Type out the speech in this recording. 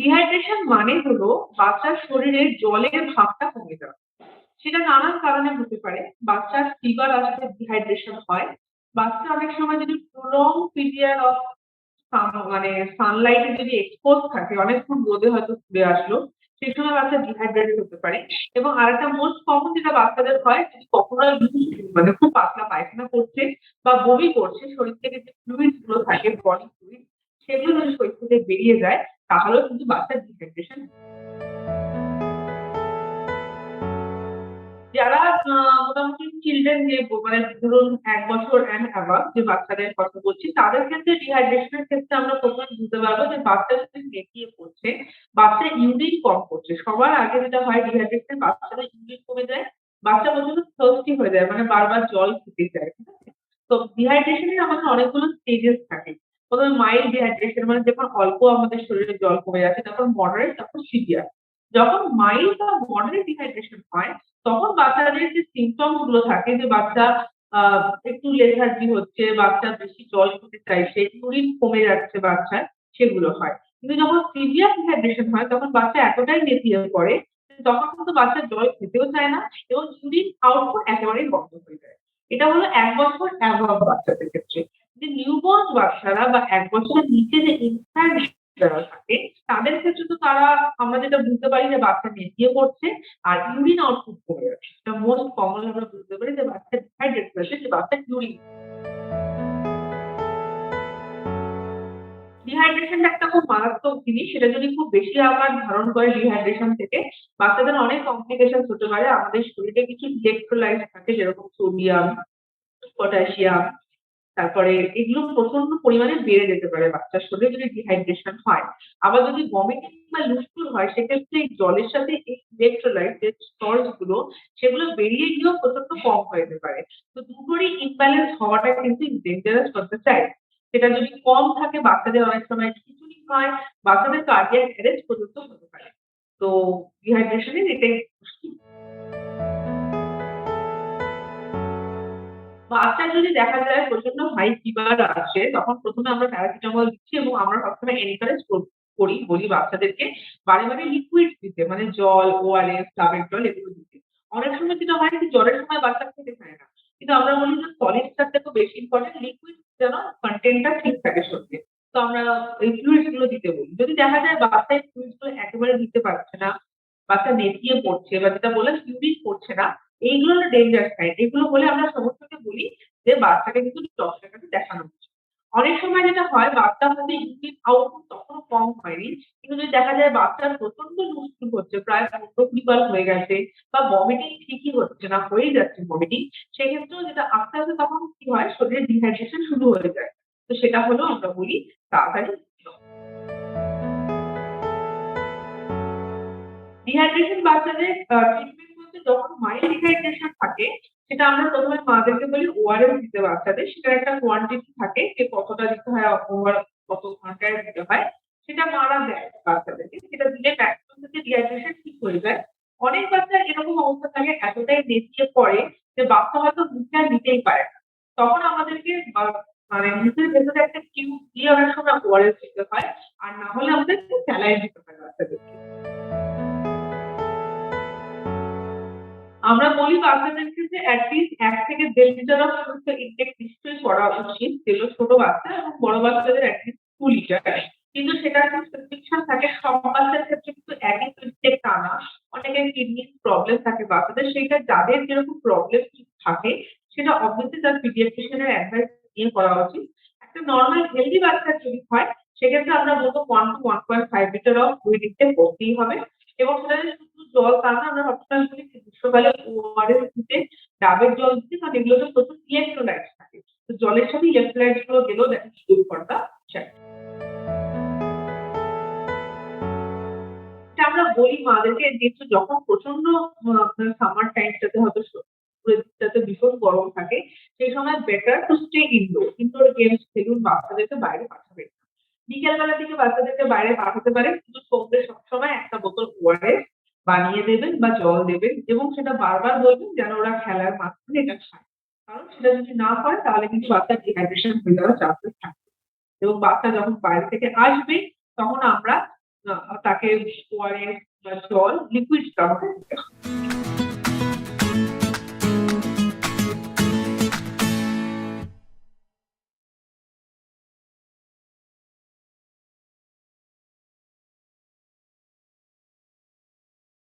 Dehydration মানে হলো বাচ্চার শরীরে জলের ভাগটা কমে যাওয়া। সেটা নানান কারণে হতে পারে। বাচ্চার ফিভার আসলে ডিহাইড্রেশন হয়। বাচ্চা অনেক সময় যদি প্রলং পিরিয়ড অফ মানে সানলাইটে যদি এক্সপোজ থাকে, অনেকক্ষণ রোদে হয়তো ঘুরে আসলো, সেই সময় বাচ্চা ডিহাইড্রেটেড হতে পারে। এবং আরেকটা মোস্ট কমন যেটা বাচ্চাদের হয়, যদি কখনো মানে খুব পাতলা পায়খানা করছে বা বমি করছে, শরীর থেকে যে ফ্লুইডগুলো থাকে বডি ফ্লুইড সেগুলো যদি শরীর থেকে বেরিয়ে যায় তাহলেও কিন্তু বাচ্চার ডিহাইড্রেশন যারা মোটামুটি চিলড্রেন যে মানে ধরুন এক বছর অ্যান্ড অ্যাবাভ যে বাচ্চাদের কথা বলছি, তাদের ক্ষেত্রে ডিহাইড্রেশনের ক্ষেত্রে আমরা প্রথমে বুঝতে পারব যে বাচ্চা যদি নেকিয়ে পড়ছে, বাচ্চা ইউরিন কম করছে সবার আগে যেটা হয় ডিহাইড্রেশন বাচ্চাদের ইউরিন কমে যায়, বাচ্চা প্রচণ্ড থার্স্টি হয়ে যায় মানে বারবার জল খেতে চায় ঠিক আছে? তো ডিহাইড্রেশনের আমাদের অনেকগুলো স্টেজেস থাকে। প্রথমে মাইল্ড ডিহাইড্রেশন মানে যখন অল্প আমাদের শরীরে জল কমে যাচ্ছে, তখন মডারেট তখন সিভিয়ার যখন মাইল্ড বা মডারেট ডিহাইড্রেশন হয়, তখন বাচ্চাদের যে সিমটমসগুলো থাকে, যে বাচ্চা একটু লেথার্জি হচ্ছে, বাচ্চা বেশি জল খেতে চাইছে ইউরিন কমে যাচ্ছে বাচ্চার, সেগুলো হয়। কিন্তু যখন সিভিয়ার ডিহাইড্রেশন হয়, তখন বাচ্চা এতটাই নেতিয়ে পড়ে, তখন কিন্তু বাচ্চা জল খেতেও চায় না এবং ইউরিন আউটপুট একেবারেই বন্ধ হয়ে যায়। এটা হলো এক বছর অ্যাভাব বাচ্চাদের ক্ষেত্রে। নিউবর্ন বাচ্চারা বা এক বছরের নিচে যে যারা থাকে, তাদের ক্ষেত্রে তো তারা, আমরা যেটা বুঝতে পারি যে বাচ্চা নেতিয়ে পড়ছে আর ইউরিন আউটপুট কমে যাচ্ছে এটা মোস্ট কমন আমরা বুঝতে পারি যে বাচ্চা ডিহাইড্রেট হয়েছে যে বাচ্চা ইউরিন ডিহাইড্রেশন একটা খুব মারাত্মক জিনিস, সেটা যদি খুব বেশি আকার ধারণ করে ডিহাইড্রেশন থেকে, বাচ্চাদের অনেক কমপ্লিকেশন হতে পারে। আমাদের শরীরে কিছু ইলেকট্রোলাইট থাকে, যেরকম সোডিয়াম পটাশিয়াম তারপরে এগুলো প্রচণ্ড পরিমাণে বেড়ে যেতে পারে বাচ্চার শরীরে যদি ডিহাইড্রেশন হয়। আবার যদি ভমিটিং বা লুস্টুল হয়, সেক্ষেত্রে জলের সাথে ইলেকট্রোলাইট যে সল্টগুলো, সেগুলো বেরিয়ে গিয়েও প্রচণ্ড কম হয়ে যেতে পারে। তো দুটোরই ইমব্যালেন্স হওয়াটা কিন্তু ডেঞ্জারাস করতে চাই সেটা যদি কম থাকে, বাচ্চাদের অনেক সময় খিচুড়ি হয় বাচ্চাদের কার্ডিয়াক অ্যারেস্ট পর্যন্ত হতে পারে। তো ডিহাইড্রেশনের এটাই বাচ্চা যদি দেখা যায় প্রচণ্ড হাই ফিভার আসে, তখন প্রথমে আমরা প্যারাসিটামল দিচ্ছি এবং আমরা সবসময় এনকারেজ করি বলি বাচ্চাদেরকে বারে বারে লিকুইড দিতে মানে জল ওআরএস ডাবের জল এগুলো দিতে। অনেক সময় যেটা হয় কি জ্বরের সময় বাচ্চা খেতে চায় না। কিন্তু আমরা বলি যে সলিডটার থেকে বেশি ইম্পর্টেন্ট লিকুইড যেন কন্টেন্টটা ঠিক থাকে শরীরে তো আমরা এই ফ্লুইডসগুলো দিতে বলি। যদি দেখা যায় বাচ্চা এই ফ্লুইডসগুলো একেবারে দিতে পারছে না, বাচ্চা নেতিয়ে পড়ছে বা যেটা বলে ইউরিন পড়ছে না, এইগুলো ডেঞ্জার সাইন এগুলো বলে আমরা সমস্তকে বলি যে বাচ্চাকে কিন্তু ডক্টরের দেখানো উচিত অনেক সময় যেটা হয়, বাচ্চা হয়তো ইউরিন আউটপুট তখনও কম হয়নি, কিন্তু যদি দেখা যায় বাচ্চার প্রচণ্ড লুজ হচ্ছে, প্রায় পনেরো হয়ে গেছে বা ভমিটিং ঠিকই হচ্ছে না হয়ে যাচ্ছে ভমিটিং সেক্ষেত্রেও যেটা আস্তে আস্তে তখন কি হয়, শরীরে ডিহাইড্রেশন শুরু হয়ে যায়। তো সেটা হলো আমরা বলি তাড়াতাড়ি ডিহাইড্রেশন বাচ্চাদের ট্রিটমেন্ট বলতে যখন মাইল্ড ডিহাইড্রেশন থাকে সেটা আমরা প্রথমে মাদেরকে বলি ওআরএস দিতে বাচ্চাদের সেটার একটা কোয়ান্টিটি থাকে যে কতটা দিতে হয় ওভার কত ঘন্টায় দিতে হয়, সেটা মারা দেয় বাচ্চাদেরকে। সেটা দিলে ম্যাক্সিমাম থেকে ডিহাইড্রেশন ঠিক হয়ে যায়। অনেক বাচ্চা এরকম অবস্থা থাকে, এতটাই নেতিয়ে পড়ে যে বাচ্চা হয়তো আর নিতেই পারে না। তখন আমাদেরকে মানে মুখের ভেতরে একটা টিউব দিয়ে অনেক সময় ওআরএস দিতে হয়, আর না হলে আমাদের স্যালাইন দিতে হয় বাচ্চাদেরকে। আমরা বলি বাচ্চাদেরকে যে অ্যাটলিস্ট এক থেকে দেড় লিটার অফ সুস্থ ইনটেক নিশ্চয়ই করা উচিত। যেগুলো ছোট বাচ্চা এবং বড় বাচ্চাদের অ্যাটলিস্ট টু লিটার কিন্তু সেটা প্রেসক্রিপশন থাকে, সব বাচ্চার ক্ষেত্রে কিন্তু একই ইনটেক টানা অনেকের কিডনি প্রবলেম থাকে বাচ্চাদের, সেইটা যাদের যেরকম প্রবলেম থাকে, সেটা অবভিয়াসলি তার পিডিয়াট্রিশিয়ানের অ্যাডভাইস নিয়ে করা উচিত। একটা নর্মাল হেলদি বাচ্চার যদি হয়, সেক্ষেত্রে আমরা বলব one two one point five litre of fluid intake করতেই হবে। এবং সেটা শুধু জল তা না, আমরা সবসময় বলি গ্রীষ্মকালে ওআরএস দিতে ডাবের জল দিতে কারণ এগুলোতে প্রচুর ইলেকট্রোলাইট থাকে। তো জলের সাথে ইলেকট্রোলাইটগুলো গেলেও দেখা শুরু করা আমরা বলি মাদেরকে যেহেতু যখন প্রচণ্ড সামার টাইমটাতে হয়তো যাতে ভীষণ গরম থাকে, সেই সময় better to stay indoor indoor games খেলুন, বাচ্চাদেরকে বাইরে পাঠাবেন বিকেলবেলা থেকে বাচ্চাদেরকে বাইরে পাঠাতে পারেন, কিন্তু সন্ধ্যে সবসময় একটা বোতল ওয়ারেস বানিয়ে দেবেন বা জল দেবেন এবং সেটা বারবার বলবেন যেন ওরা খেলার মাঝখানে এটা খায়। কারণ সেটা যদি না হয়, তাহলে কিন্তু বাচ্চার ডিহাইড্রেশন হয়ে যাওয়ার চান্সেস থাকে। এবং বাচ্চা যখন বাইরে থেকে আসবে, তখন আমরা তাকে জল লিকুইড খাওয়াতে